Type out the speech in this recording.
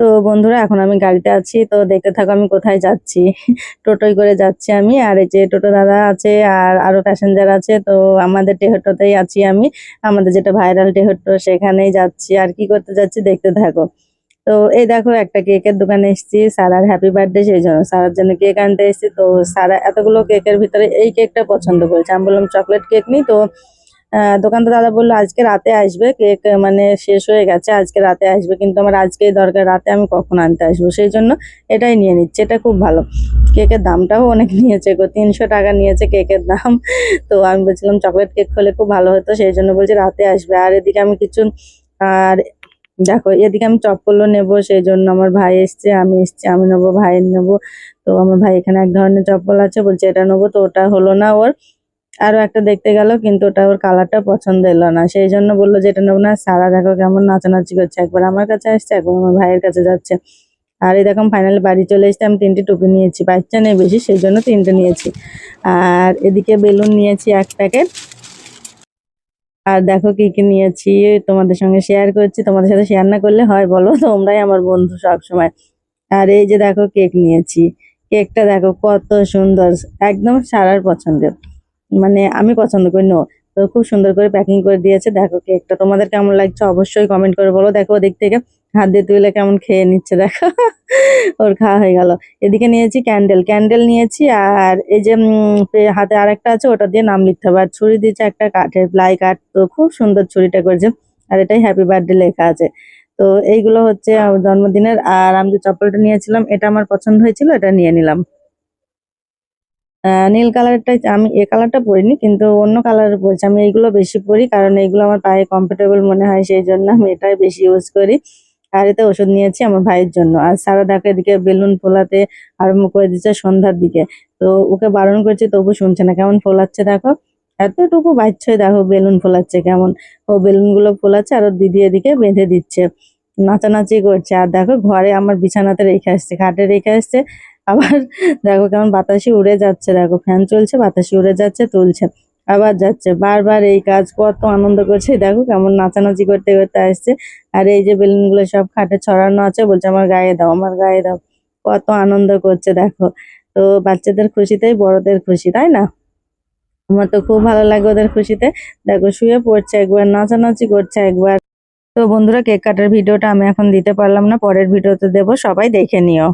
তো বন্ধুরা, এখন আমি গাড়িতে আছি, তো দেখতে থাকো আমি কোথায় যাচ্ছি। টোটোয় করে যাচ্ছি আমি, আর এই যে টোটো দাদা আছে আর আরও প্যাসেঞ্জার আছে, তো আমাদের টেহটোতেই আছি আমি। আমাদের যেটা ভাইরাল টেহটো সেখানেই যাচ্ছি। আর কি করতে যাচ্ছি দেখতে থাকো। তো এই দেখো, একটা কেকের দোকানে এসেছি, সারার হ্যাপি বার্থডে সেই জন্য সারার জন্য কেক আনতে এসেছি। তো সারা এতগুলো কেকের ভিতরে এই কেকটা পছন্দ করেছে। আমি বললাম, চকলেট কেক নিই তো? দোকানদার দাদা বলল, আজকে রাতে আসবে, কেক মানে শেষ হয়ে গেছে, আজকে রাতে আসবে, কিন্তু আমার আজকেই দরকার, রাতে আমি কখন আনতে আসব? সেই জন্য এটাই নিয়ে নিচ্ছে, এটা খুব ভালো। কেকের দামটাও অনেক নিয়েছে গো, তিনশো টাকা নিয়েছে কেকের দাম। তো আমি বলছিলাম, চকলেট কেক হলে খুব ভালো হতো সেই জন্য বলছি রাতে আসবে। আর এদিকে আমি কিছু, আর দেখো, এদিকে আমি চপ্পলও নেব সেই জন্য আমার ভাই এসছে, আমি এসছি, আমি নেব, ভাইয়ের নেব। তো আমার ভাই এখানে এক ধরনের চপ্পল আছে, বলছে এটা নেব, তো ওটা হলো না ওর। আরও একটা দেখতে গেল, কিন্তু ওটা ওর কালারটা পছন্দ এলো না। সেই জন্য বলল যে, এটা নেব না। সারা দেখো কেমন নাচানাচি করছে। একবার আমার কাছে আসছে, একবার আমার ভাইয়ের কাছে যাচ্ছে। আর এই দেখো ফাইনালি বাড়ি চলে এসেছে। আমি তিনটে টুপি নিয়েছি বাচ্চা নেই বেশি, সেই জন্য তিনটে নিয়েছি। আর এদিকে বেলুন নিয়েছি এক প্যাকেট। আর দেখো কি কি নিয়েছি, তোমাদের সঙ্গে শেয়ার করছি। তোমাদের সাথে শেয়ার না করলে হয়, বলো? তোমরাই আমার বন্ধু সব সময় আর এই যে দেখো কেক নিয়েছি। কেকটা দেখো কত সুন্দর, একদম সারার পছন্দের। মানে আমি পছন্দ করি নো তো খুব সুন্দর করে প্যাকিং করে দিয়েছে। দেখো কেকটা তোমাদের কেমন লাগছে অবশ্যই কমেন্ট করে বলো। দেখো ওদিক থেকে হাত দিয়ে তুলে কেমন খেয়ে নিচ্ছে, দেখো। ওর খাওয়া হয়ে গেল। এদিকে নিয়েছি ক্যান্ডেল ক্যান্ডেল নিয়েছি আর এই যে হাতে আরেকটা আছে, ওটা দিয়ে নাম লিখতে হবে। আর ছুরি দিয়েছে একটা কাঠের প্লাই কাঠ তো খুব সুন্দর ছুরিটা করেছে। আর এটাই হ্যাপি বার্থডে লেখা আছে। তো এইগুলো হচ্ছে জন্মদিনের। আর আমি যে চপ্পলটা নিয়েছিলাম, এটা আমার পছন্দ হয়েছিল, এটা নিয়ে নিলাম। নীল কালারটা আমি এ কালারটা পরিনি, কিন্তু অন্য কালার পরেছি। আমি এইগুলো বেশি পরি, কারণ এইগুলো আমার পায়ে কমফোর্টেবল মনে হয়, সেই জন্য আমি এটাই বেশি ইউজ করি। আর এতে ওষুধ নিয়েছি আমার ভাইয়ের জন্য। আর সারা দেখো এদিকে বেলুন ফোলাতে আরম্ভ করে দিচ্ছে সন্ধ্যার দিকে। তো ওকে বারণ করছি, তবু শুনছে না। কেমন ফোলাচ্ছে দেখো? এতটুকু বাচ্চাই দেখো বেলুন ফোলাচ্ছে কেমন। ও বেলুনগুলো ফোলাচ্ছে আর দিদি এদিকে বেঁধে দিচ্ছে, নাচানাচি করছে। আর দেখো ঘরে আমার বিছানাতে রেখে আসছে, খাটে রেখে আসছে। আবার দেখো কেমন বাতাসে উড়ে যাচ্ছে, দেখো ফ্যান চলছে, বাতাসে উড়ে যাচ্ছে, তুলছে, আবার যাচ্ছে, বারবার এই কাজ কত আনন্দ করছে, দেখো কেমন নাচানাচি করতে করতে আসছে, আর এই যে বেলুনগুলো সব খাটে ছড়ানো আছে, বলছে আমার গায়ে দাও, আমার গায়ে দাও, কত আনন্দ করছে, দেখো, তো বাচ্চাদের খুশিতেই বড়দের খুশি, তাই না? আমার তো খুব ভালো লাগে ওদের খুশিতে, দেখো শুয়ে পড়ছে একবার, নাচানাচি করছে একবার, তো বন্ধুরা কেক কাটার ভিডিওটা আমি এখন দিতে পারলাম না, পরের ভিডিওতে দেবো, সবাই দেখে নিও।